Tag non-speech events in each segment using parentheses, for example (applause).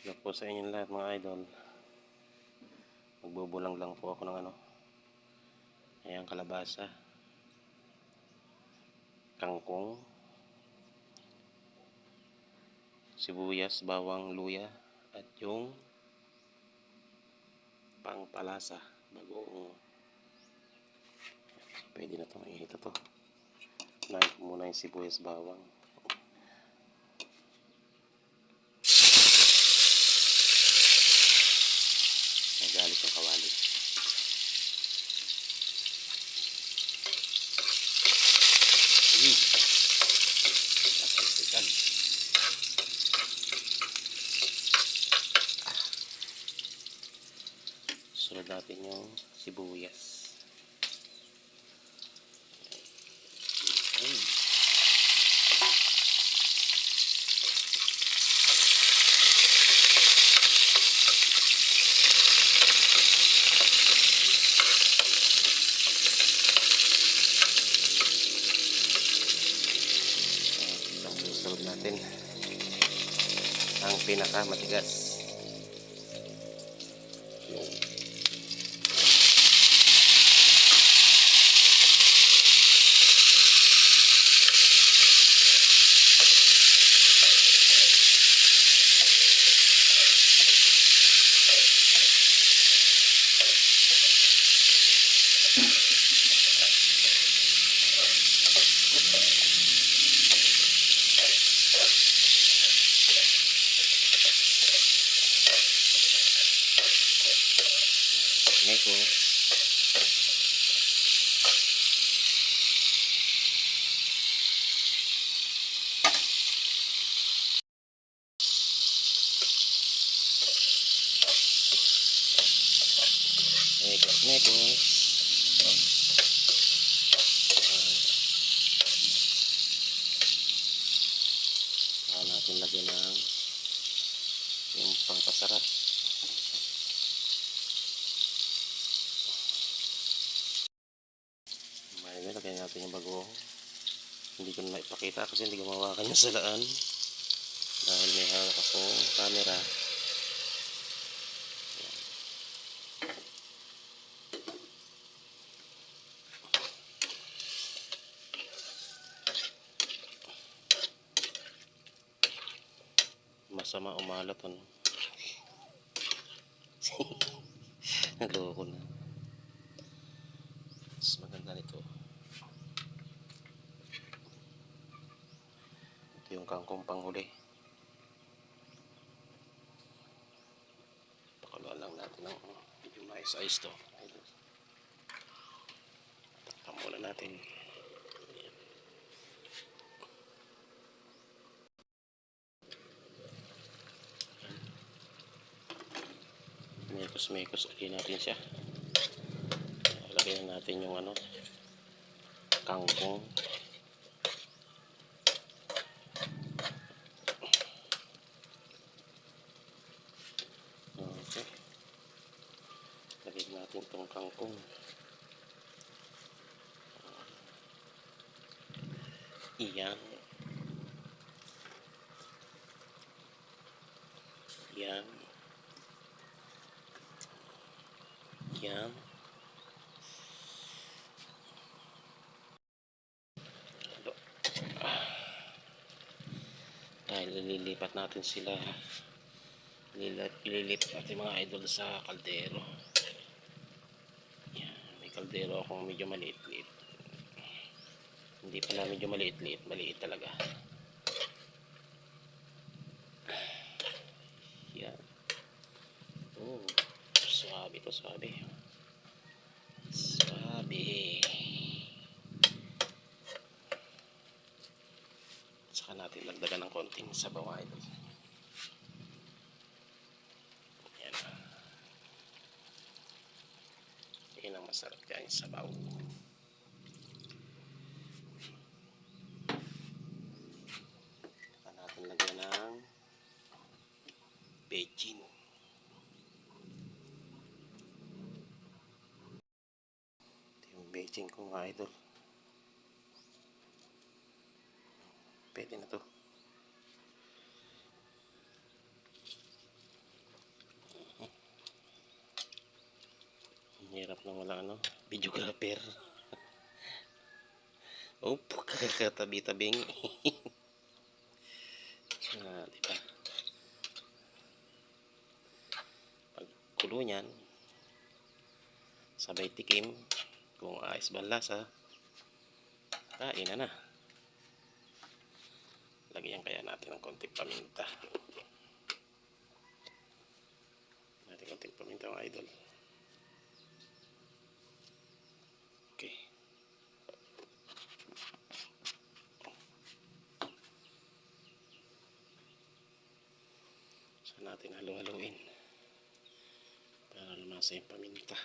Hello po sa inyong lahat mga idol. Magbubulang lang po ako ng ano. Ayan, kalabasa. Kangkong. Sibuyas, bawang, luya. At yung pangpalasa. Bagoong. Pwede na itong ihita to. Unahin ko muna yung sibuyas, bawang. Nagalit yung kawali. Hmm. Natalsikan. Ah. Sunod natin yung sibuyas. Hmm. Ang susunod natin ang pinaka neko nekos nekos Saka natin lagyan ng yung pangpasarap. May nilagay natin yung bago. Hindi ko na maipakita kasi hindi ko mawakan yung salaan. Dahil may hawak akong camera. Masama umalat ano. (laughs) Naloko na. Mas maganda nito. Ito yung kangkong panghuli. Pakaluan lang natin ng medyo mais-ayos to. Takpan muna natin. Mekos-mekos lagyan natin siya. Lagyan natin yung ano kangkong. Okay. Lagyan natin itong kangkong. Yan. Yan. Alo. Dahil ililipat natin sila ililipat natin mga idol sa kaldero yan may kaldero akong medyo maliit-liit hindi pala medyo maliit-liit maliit talaga. Yan. Oh swabe to swabe swabe saka natin lagdagan ng konting sabaw idol. Yan. Yan ang masarap yung sabaw Beijing. Ito yung Beijing ko mga idol. Pwede na to. Hirap na wala ano, videographer. (laughs) Oh, Opo, kakatabi-tabing. (laughs) Kulo niyan, sabay tikim, kung ayos ba lasa, kain na na. Lagyan kaya natin ng konting paminta. Natin konting paminta mga idol. Okay. So natin halo-haloin para lumasa yung paminta.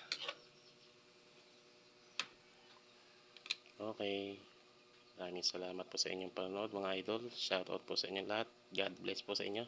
Okay. Maraming salamat po sa inyong panonood mga idol. Shoutout po sa inyong lahat. God bless po sa inyo.